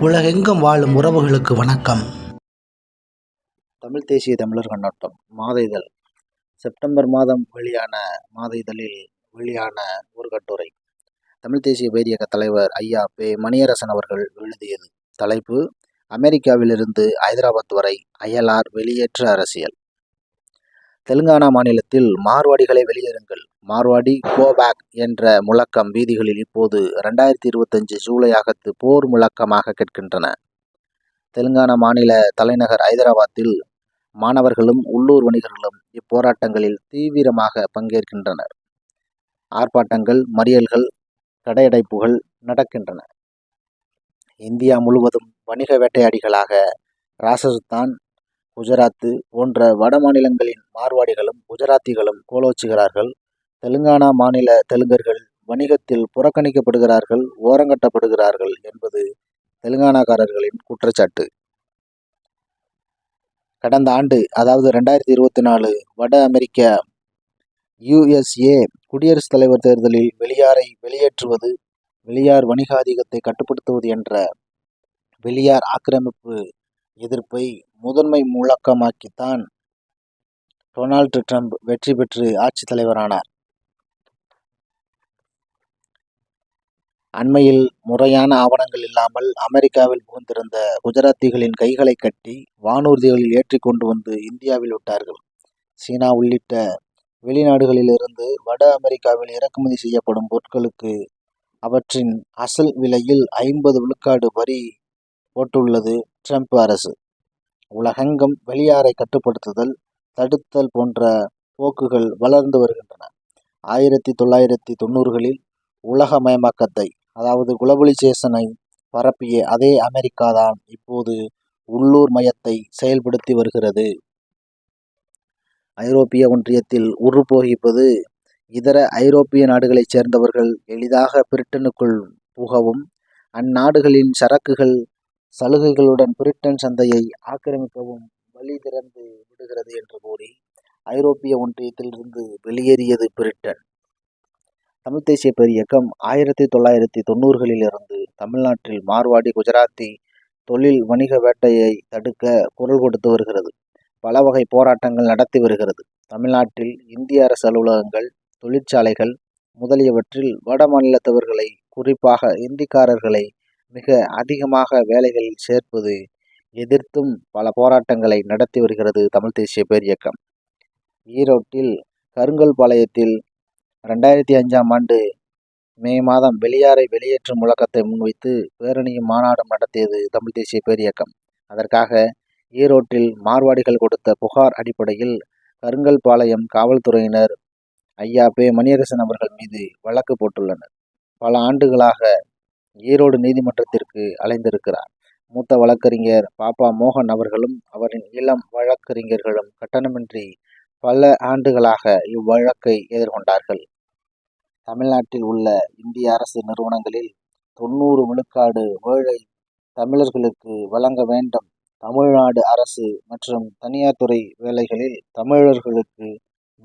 உலகெங்கும் வாழும் உறவுகளுக்கு வணக்கம். தமிழ் தேசிய தமிழர் கண்ணோட்டம் மாத இதழ். செப்டம்பர் மாதம் வெளியான மாத இதழில் வெளியான ஒரு கட்டுரை. தமிழ் தேசிய பேரியக்க தலைவர் ஐயா பே மணியரசன் அவர்கள் எழுதியது. தலைப்பு அமெரிக்காவிலிருந்து ஐதராபாத் வரை அயலார் வெளியேற்ற அரசியல். தெலுங்கானா மாநிலத்தில் மார்வாடிகளை வெளியேறுங்கள். மார்வாடி கோபேக் என்ற முழக்கம் வீதிகளில் இப்போது ரெண்டாயிரத்தி இருபத்தஞ்சு ஜூலை ஆகத்து போர் முழக்கமாக கேட்கின்றன. தெலுங்கானா மாநில தலைநகர் ஐதராபாத்தில் மாணவர்களும் உள்ளூர் வணிகர்களும் இப்போராட்டங்களில் தீவிரமாக பங்கேற்கின்றனர். ஆர்ப்பாட்டங்கள் மறியல்கள் கடையடைப்புகள் நடக்கின்றன. இந்தியா முழுவதும் வணிக வேட்டையாடிகளாக ராஜஸ்தான் குஜராத்து போன்ற வட மாநிலங்களின் மார்வாடிகளும் குஜராத்திகளும் கோலோச்சுகிறார்கள். தெலுங்கானா மாநில தெலுங்கர்கள் வணிகத்தில் புறக்கணிக்கப்படுகிறார்கள் ஓரங்கட்டப்படுகிறார்கள் என்பது தெலுங்கானாக்காரர்களின் குற்றச்சாட்டு. கடந்த ஆண்டு அதாவது ரெண்டாயிரத்தி இருபத்தி நாலு வட அமெரிக்க யுஎஸ்ஏ குடியரசுத் தலைவர் தேர்தலில் வெளியாரை வெளியேற்றுவது வெளியார் வணிக அதிகத்தை கட்டுப்படுத்துவது என்ற வெளியார் ஆக்கிரமிப்பு எதிர்ப்பை முதன்மை முழக்கமாக்கித்தான் டொனால்டு ட்ரம்ப் வெற்றி பெற்று ஆட்சித் தலைவரானார். அண்மையில் முறையான ஆவணங்கள் இல்லாமல் அமெரிக்காவில் புகுந்திருந்த குஜராத்திகளின் கைகளை கட்டி வானூர்திகளில் ஏற்றி கொண்டு வந்து இந்தியாவில் விட்டார்கள். சீனா உள்ளிட்ட வெளிநாடுகளிலிருந்து வட அமெரிக்காவில் இறக்குமதி செய்யப்படும் பொருட்களுக்கு அவற்றின் அசல் விலையில் ஐம்பது விழுக்காடு வரி போட்டுள்ளது ட்ரம்ப் அரசு. உலகெங்கும் வெளியாரை கட்டுப்படுத்துதல் தடுத்தல் போன்ற போக்குகள் வளர்ந்து வருகின்றன. ஆயிரத்தி தொள்ளாயிரத்தி தொண்ணூறுகளில் உலகமயமாக்கத்தை அதாவது குளோபலைசேஷனை பரப்பிய அதே அமெரிக்காதான் இப்போது உள்ளூர் மயத்தை செயல்படுத்தி வருகிறது. ஐரோப்பிய ஒன்றியத்தில் உருப்போகிப்பது இதர ஐரோப்பிய நாடுகளைச் சேர்ந்தவர்கள் எளிதாக பிரிட்டனுக்குள் புகவும் அந்நாடுகளின் சரக்குகள் சலுகைகளுடன் பிரிட்டன் சந்தையை ஆக்கிரமிக்கவும் வழி திறந்து விடுகிறது என்று கூறி ஐரோப்பிய ஒன்றியத்திலிருந்து வெளியேறியது பிரிட்டன். தமிழ்த் தேசிய பெரியக்கம் ஆயிரத்தி தொள்ளாயிரத்தி தொண்ணூறுகளிலிருந்து தமிழ்நாட்டில் மார்வாடி குஜராத்தி தொழில் வணிக வேட்டையை தடுக்க குரல் கொடுத்து வருகிறது. பல வகை போராட்டங்கள் நடத்தி வருகிறது. தமிழ்நாட்டில் இந்திய அரசு அலுவலகங்கள் தொழிற்சாலைகள் முதலியவற்றில் வட மாநிலத்தவர்களை குறிப்பாக இந்திக்காரர்களை மிக அதிகமாக வேலைகளில் சேர்ப்பது எதிர்த்தும் பல போராட்டங்களை நடத்தி வருகிறது தமிழ் தேசிய பேரியக்கம் ஈரோட்டில் கருங்கல்பாளையத்தில் ரெண்டாயிரத்தி அஞ்சாம் ஆண்டு மே மாதம் வெளியாரை வெளியேற்றும் முழக்கத்தை முன்வைத்து பேரணியும் மாநாடும் நடத்தியது தமிழ் தேசிய பேரியக்கம் அதற்காக ஈரோட்டில் மார்வாடிகள் கொடுத்த புகார் அடிப்படையில் கருங்கல்பாளையம் காவல்துறையினர் ஐயா பே மணியரசன் அவர்கள் மீது வழக்கு போட்டுள்ளனர். பல ஆண்டுகளாக ஈரோடு நீதிமன்றத்திற்கு அலைந்திருக்கிறார் மூத்த வழக்கறிஞர் பாப்பா மோகன் அவர்களும் அவரின் இளம் வழக்கறிஞர்களும் கட்டணமின்றி பல ஆண்டுகளாக இவ்வழக்கை எதிர்கொண்டார்கள். தமிழ்நாட்டில் உள்ள இந்திய அரசு நிறுவனங்களில் தொண்ணூறு விழுக்காடு வேலை தமிழர்களுக்கு வழங்க வேண்டும். தமிழ்நாடு அரசு மற்றும் தனியார் துறை வேலைகளில் தமிழர்களுக்கு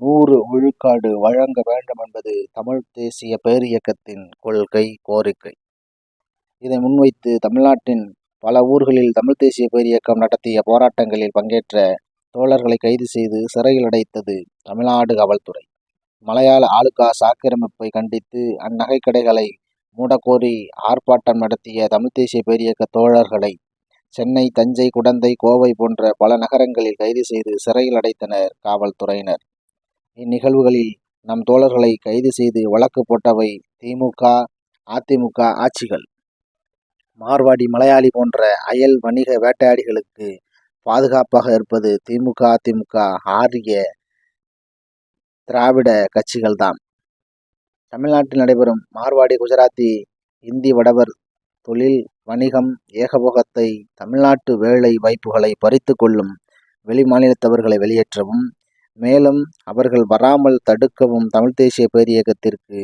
நூறு விழுக்காடு வழங்க வேண்டும் என்பது தமிழ் தேசிய பேரியக்கத்தின் கொள்கை கோரிக்கை. இதை முன்வைத்து தமிழ்நாட்டின் பல ஊர்களில் தமிழ் தேசிய பேரியக்கம் நடத்திய போராட்டங்களில் பங்கேற்ற தோழர்களை கைது செய்து சிறையில் அடைத்தது தமிழ்நாடு காவல்துறை. மலையாள ஆளுக்காஸ் ஆக்கிரமிப்பை கண்டித்து அந்நகைக்கடைகளை மூடக்கோரி ஆர்ப்பாட்டம் நடத்திய தமிழ் தேசிய பேரியக்க தோழர்களை சென்னை தஞ்சை குடந்தை கோவை போன்ற பல நகரங்களில் கைது செய்து சிறையில் அடைத்தனர் காவல்துறையினர். இந்நிகழ்வுகளில் நம் தோழர்களை கைது செய்து வழக்கு போட்டவை திமுக அதிமுக ஆட்சிகள். மார்வாடி மலையாளி போன்ற அயல் வணிக வேட்டையாடிகளுக்கு பாதுகாப்பாக இருப்பது திமுக அதிமுக ஆரிய திராவிட கட்சிகள் தான் தமிழ்நாட்டில் நடைபெறும் மார்வாடி குஜராத்தி இந்தி வடவர் தொழில் வணிகம் ஏகபோகத்தை தமிழ்நாட்டு வேலை வாய்ப்புகளை பறித்து கொள்ளும் வெளிமாநிலத்தவர்களை வெளியேற்றவும் மேலும் அவர்கள் வராமல் தடுக்கவும் தமிழ் தேசிய பேரியக்கத்திற்கு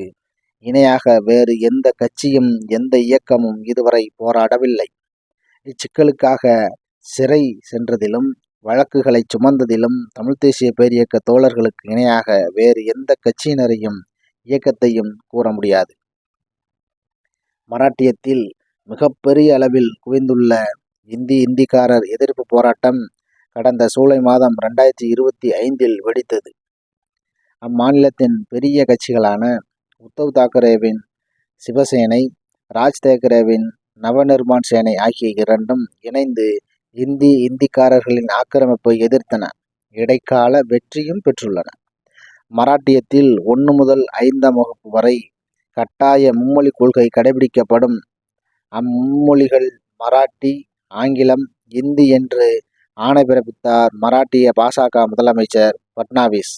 இணையாக வேறு எந்த கட்சியும் எந்த இயக்கமும் இதுவரை போராடவில்லை. இச்சிக்கலுக்காக சிறை சென்றதிலும் வழக்குகளை சுமந்ததிலும் தமிழ் தேசிய பேரியக்க தோழர்களுக்கு இணையாக வேறு எந்த கட்சியினரையும் இயக்கத்தையும் கூற முடியாது. மராட்டியத்தில் மிகப்பெரிய அளவில் குவிந்துள்ள இந்தி இந்திக்காரர் எதிர்ப்பு போராட்டம் கடந்த சூலை மாதம் ரெண்டாயிரத்தி இருபத்தி ஐந்தில் வெடித்தது. அம்மாநிலத்தின் பெரிய கட்சிகளான உத்தவ் தாக்கரேவின் சிவசேனை ராஜ் தேக்கரேவின் நவநிர்மாண் சேனை ஆகிய இரண்டும் இணைந்து இந்தி இந்திக்காரர்களின் ஆக்கிரமிப்பை எதிர்த்தன. இடைக்கால வெற்றியும் பெற்றுள்ளன. மராட்டியத்தில் ஒன்று முதல் ஐந்தாம் வகுப்பு வரை கட்டாய மும்மொழி கொள்கை கடைபிடிக்கப்படும். அம்மும்மொழிகள் மராட்டி ஆங்கிலம் இந்தி என்று ஆணை பிறப்பித்தார் மராட்டிய பாசக முதலமைச்சர் பட்னாவிஸ்.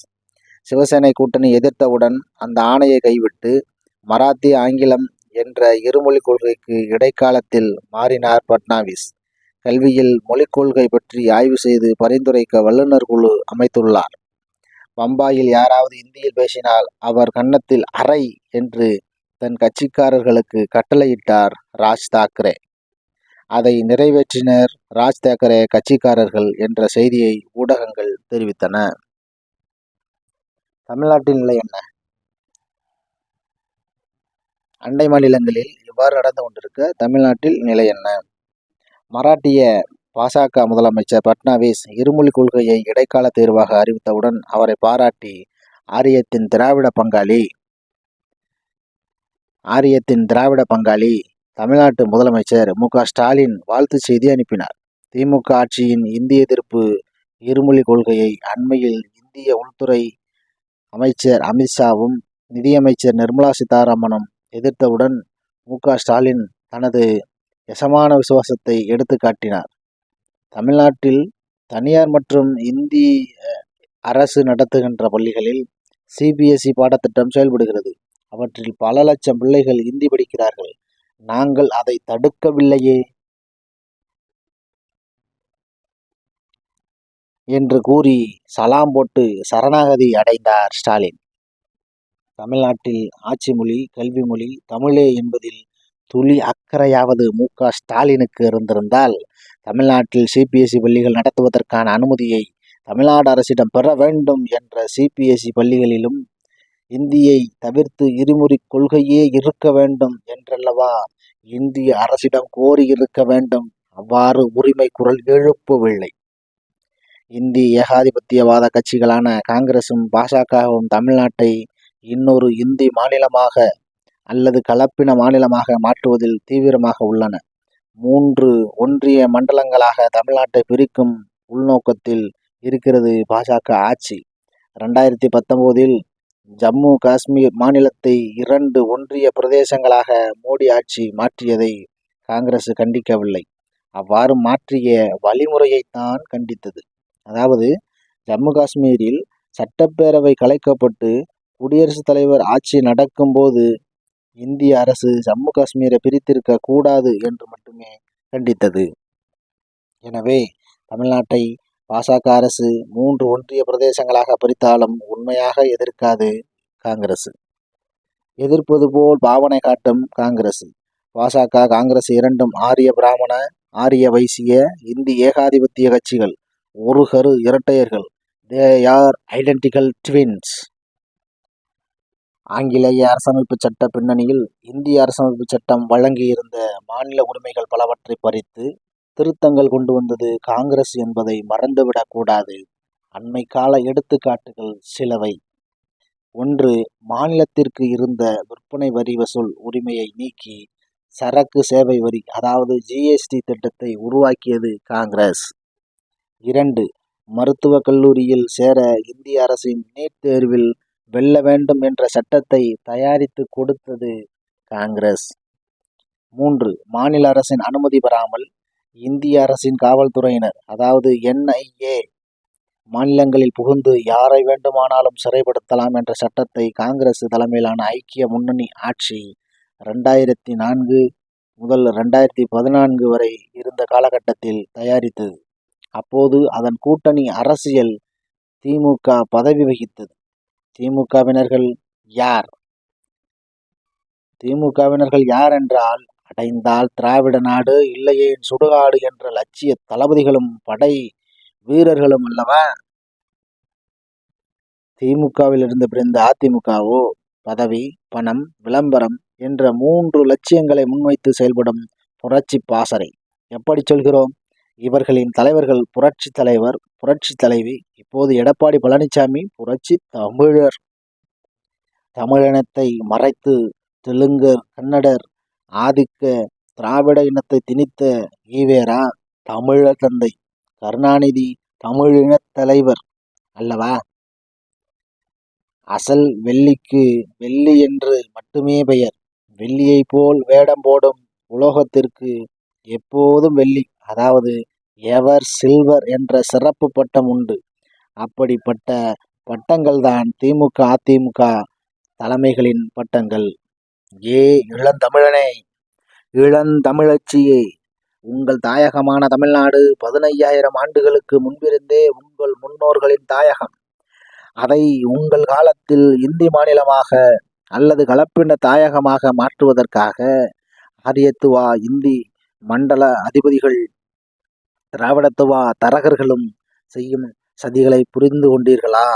சிவசேனை கூட்டணி எதிர்த்தவுடன் அந்த ஆணையை கைவிட்டு மராத்தி ஆங்கிலம் என்ற இருமொழிக் கொள்கைக்கு இடைக்காலத்தில் மாறினார் பட்னாவிஸ். கல்வியில் மொழிக் கொள்கை பற்றி ஆய்வு செய்து பரிந்துரைக்க வல்லுநர் குழு அமைத்துள்ளார். பம்பாயில் யாராவது இந்தியில் பேசினால் அவர் கன்னத்தில் அறை என்று தன் கட்சிக்காரர்களுக்கு கட்டளையிட்டார் ராஜ் தாக்கரே. அதை நிறைவேற்றினர் ராஜ் தாக்கரே கட்சிக்காரர்கள் என்ற செய்தியை ஊடகங்கள் தெரிவித்தன. தமிழ்நாட்டின் நிலை என்ன? அண்டை மாநிலங்களில் இவ்வாறு நடந்து கொண்டிருக்க தமிழ்நாட்டில் நிலை என்ன? மராட்டிய பாசக முதலமைச்சர் பட்னாவிஸ் இருமொழி கொள்கையை இடைக்கால தேர்வாக அறிவித்தவுடன் அவரை பாராட்டி ஆரியத்தின் திராவிட பங்காளி ஆரியத்தின் திராவிட பங்காளி தமிழ்நாட்டு முதலமைச்சர் மு. ஸ்டாலின் வாழ்த்து செய்தி அனுப்பினார். திமுக ஆட்சியின் இந்திய எதிர்ப்பு இருமொழி கொள்கையை அண்மையில் இந்திய உள்துறை அமைச்சர் அமித்ஷாவும் நிதியமைச்சர் நிர்மலா சீதாராமனும் எதிர்த்தவுடன் மு. ஸ்டாலின் தனது எசமான விசுவாசத்தை எடுத்து காட்டினார். தமிழ்நாட்டில் தனியார் மற்றும் இந்தி அரசு நடத்துகின்ற பள்ளிகளில் சிபிஎஸ்இ பாடத்திட்டம் செயல்படுகிறது. அவற்றில் பல லட்சம் பிள்ளைகள் இந்தி படிக்கிறார்கள். நாங்கள் அதை தடுக்கவில்லையே. என்று கூறி சலாம் போட்டு சரணாகதி அடைந்தார் ஸ்டாலின். தமிழ்நாட்டில் ஆட்சி மொழி கல்வி மொழி தமிழே என்பதில் துளி அக்கறையாவது மு. க. ஸ்டாலினுக்கு இருந்திருந்தால் தமிழ்நாட்டில் சிபிஎஸ்இ பள்ளிகள் நடத்துவதற்கான அனுமதியை தமிழ்நாடு அரசிடம் பெற வேண்டும் என்ற சிபிஎஸ்இ பள்ளிகளிலும் இந்தியை தவிர்த்து இருமுறை கொள்கையே இருக்க வேண்டும் என்றல்லவா? இந்திய அரசிடம் கோரி இருக்க வேண்டும். அவ்வாறு உரிமை குரல் எழுப்பவில்லை. இந்தி ஏகாதிபத்தியவாத கட்சிகளான காங்கிரசும் பாஜகவும் தமிழ்நாட்டை இன்னொரு இந்தி மாநிலமாக அல்லது கலப்பின மாநிலமாக மாற்றுவதில் தீவிரமாக உள்ளன. மூன்று ஒன்றிய மண்டலங்களாக தமிழ்நாட்டை பிரிக்கும் உள்நோக்கத்தில் இருக்கிறது பாஜக ஆட்சி. ரெண்டாயிரத்தி பத்தொம்போதில் ஜம்மு காஷ்மீர் மாநிலத்தை இரண்டு ஒன்றிய பிரதேசங்களாக மோடி ஆட்சி மாற்றியதை காங்கிரஸ் கண்டிக்கவில்லை. அவ்வாறு மாற்றிய வழிமுறையைத்தான் கண்டித்தது. அதாவது ஜம்மு காஷ்மீரில் சட்டப்பேரவை கலைக்கப்பட்டு குடியரசுத் தலைவர் ஆட்சி நடக்கும்போது இந்திய அரசு ஜம்மு காஷ்மீரை பிரித்திருக்க கூடாது என்று மட்டுமே கண்டித்தது. எனவே தமிழ்நாட்டை பாசக அரசு மூன்று ஒன்றிய பிரதேசங்களாக பிரித்தாலும் உண்மையாக எதிர்க்காது காங்கிரஸ் எதிர்ப்பது போல் பாவனை காட்டும் காங்கிரஸ் பாசக காங்கிரஸ் இரண்டும் ஆரிய பிராமண ஆரிய வைசிய இந்தி ஏகாதிபத்திய கட்சிகள். ஒரு கரு இரட்டையர்கள். தே ஆர் ஐடென்டிக்கல் ட்வின்ஸ் ஆங்கிலேய அரசமைப்பு சட்ட பின்னணியில் இந்திய அரசமைப்பு சட்டம் வழங்கியிருந்த மாநில உரிமைகள் பலவற்றை பறித்து திருத்தங்கள் கொண்டு வந்தது காங்கிரஸ் என்பதை மறந்துவிடக்கூடாது அண்மை கால எடுத்துக்காட்டுகள் சிலவை. ஒன்று மாநிலத்திற்கு இருந்த விற்பனை வரி வசூல் உரிமையை நீக்கி சரக்கு சேவை வரி அதாவது ஜிஎஸ்டி திட்டத்தை உருவாக்கியது காங்கிரஸ். இரண்டு. மருத்துவக் கல்லூரியில் சேர இந்திய அரசின் நீட் தேர்வில் வெல்ல வேண்டும் என்ற சட்டத்தை தயாரித்து கொடுத்தது காங்கிரஸ். மூன்று. மாநில அரசின் அனுமதி பெறாமல் இந்திய அரசின் காவல்துறையினர் அதாவது என்ஐஏ மாநிலங்களில் புகுந்து யாரை வேண்டுமானாலும் சிறைப்படுத்தலாம் என்ற சட்டத்தை காங்கிரஸ் தலைமையிலான ஐக்கிய முன்னணி ஆட்சி ரெண்டாயிரத்தி நான்கு முதல் ரெண்டாயிரத்தி பதினான்கு வரை இருந்த காலகட்டத்தில் தயாரித்தது. அப்போது அதன் கூட்டணி அரசியல் திமுக பதவி வகித்தது. திமுகவினர்கள் யார்? திமுகவினர்கள் யார் என்றால் அடைந்தால் திராவிட நாடு இல்லையே சுடுகாடு என்ற லட்சிய தளபதிகளும் படை வீரர்களும் அல்லவா? திமுகவில் இருந்து பிரிந்த அதிமுகவோ பதவி பணம் விளம்பரம் என்ற மூன்று லட்சியங்களை முன்வைத்து செயல்படும் புரட்சி பாசறை. எப்படி சொல்கிறோம்? இவர்களின் தலைவர்கள் புரட்சி தலைவர் புரட்சி தலைவி இப்போது எடப்பாடி பழனிசாமி புரட்சி தமிழர். தமிழினத்தை மறைத்து தெலுங்கர் கன்னடர் ஆதிக்க திராவிட இனத்தை திணித்த ஈவேரா தமிழர் தந்தை. கருணாநிதி தமிழினத் தலைவர் அல்லவா? அசல் வெள்ளிக்கு வெள்ளி என்று மட்டுமே பெயர். வெள்ளியைப் போல் வேடம் போடும் உலோகத்திற்கு எப்போதும் வெள்ளி. அதாவது எவர் சில்வர் என்ற சிறப்பு பட்டம் உண்டு. அப்படிப்பட்ட பட்டங்கள்தான் திமுக அதிமுக தலைமைகளின் பட்டங்கள். ஏ இளந்தமிழனே இளந்தமிழச்சியே உங்கள் தாயகமான தமிழ்நாடு பதினையாயிரம் ஆண்டுகளுக்கு முன்பிருந்தே உங்கள் முன்னோர்களின் தாயகம். அதை உங்கள் காலத்தில் இந்தி மாநிலமாக அல்லது கலப்பின தாயகமாக மாற்றுவதற்காக ஆரியத்துவா இந்தி மண்டல அதிபதிகள் திராவிடத்துவா தரகர்களும் செய்யும் சதிகளை புரிந்து கொண்டீர்களா?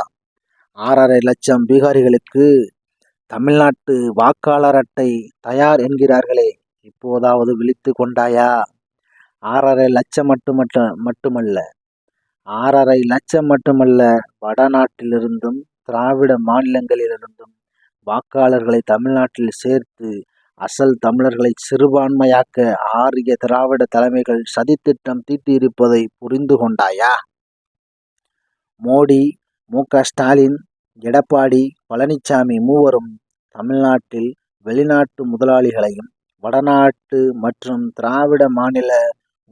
ஆறரை லட்சம் பீகாரிகளுக்கு தமிழ்நாட்டு வாக்காளர் அட்டை தயார் என்கிறார்களே இப்போதாவது விழித்து கொண்டாயா? ஆறரை லட்சம் மட்டுமற்ற மட்டுமல்ல. ஆறரை லட்சம் மட்டுமல்ல வடநாட்டிலிருந்தும் திராவிட மாநிலங்களிலிருந்தும் வாக்காளர்களை தமிழ்நாட்டில் சேர்த்து அசல் தமிழர்களை சிறுபான்மையாக்க ஆரிய திராவிட தலைமைகள் சதித்திட்டம் தீட்டியிருப்பதை புரிந்து கொண்டாயா? மோடி மு. க. ஸ்டாலின் எடப்பாடி பழனிசாமி மூவரும் தமிழ்நாட்டில் வெளிநாட்டு முதலாளிகளையும் வடநாட்டு மற்றும் திராவிட மாநில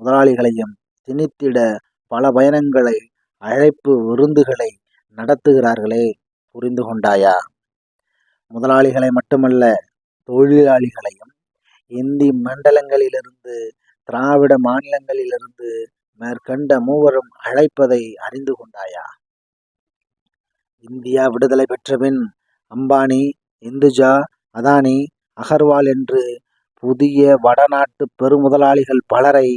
முதலாளிகளையும் திணித்திட பல பயணங்களை அழைப்பு விருந்துகளை நடத்துகிறார்களே புரிந்து கொண்டாயா? முதலாளிகளை மட்டுமல்ல தொழிலாளிகளையும் இந்தி மண்டலங்களிலிருந்து திராவிட மாநிலங்களிலிருந்து மேற்கண்ட மூவரும் அழைப்பதை அறிந்து கொண்டாயா? இந்தியா விடுதலை பெற்றபின் அம்பானி இந்துஜா அதானி அகர்வால் என்று புதிய வடநாட்டு பெருமுதலாளிகள் பலரை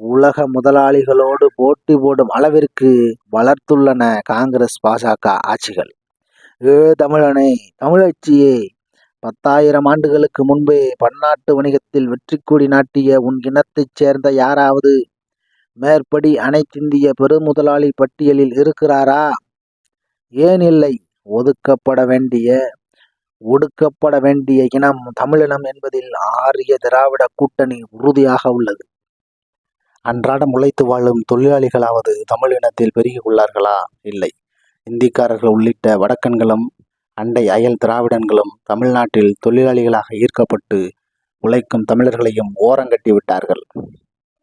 உலக முதலாளிகளோடு போட்டி போடும் அளவிற்கு வளர்த்துள்ளன காங்கிரஸ் பாஜக ஆட்சிகள். ஏ தமிழனே தமிழச்சியே பத்தாயிரம் ஆண்டுகளுக்கு முன்பே பன்னாட்டு வணிகத்தில் வெற்றி கூடி நாட்டிய உன் இனத்தைச் சேர்ந்த யாராவது? மேற்படி அனைத்திந்திய பெருமுதலாளி பட்டியலில் இருக்கிறாரா? ஏன் இல்லை? ஒதுக்கப்பட வேண்டிய ஒடுக்கப்பட வேண்டிய இனம் தமிழினம் என்பதில் ஆரிய திராவிட கூட்டணி உறுதியாக உள்ளது. அன்றாடம் உழைத்து வாழும் தொழிலாளிகளாவது தமிழினத்தில் பெருகி உள்ளார்களா இல்லை. இந்திக்காரர்கள் உள்ளிட்ட வடக்கன்களும் அண்டை அயல் திராவிடன்களும் தமிழ்நாட்டில் தொழிலாளிகளாக ஈர்க்கப்பட்டு உழைக்கும் தமிழர்களையும் ஓரங்கட்டி விட்டார்கள்.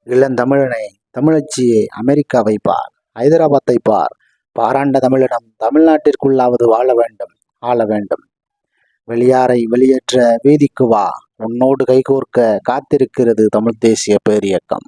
இளந்தமிழனை தமிழச்சியை அமெரிக்காவை பார் ஹைதராபாத்தை பார் பாராண்ட தமிழிடம் தமிழ்நாட்டிற்குள்ளாவது வாழ வேண்டும் ஆள வேண்டும். வெளியாரை வெளியேற்ற வீதிக்கு வா உன்னோடு கைகோர்க்க காத்திருக்கிறது தமிழ் தேசிய பேரியக்கம்.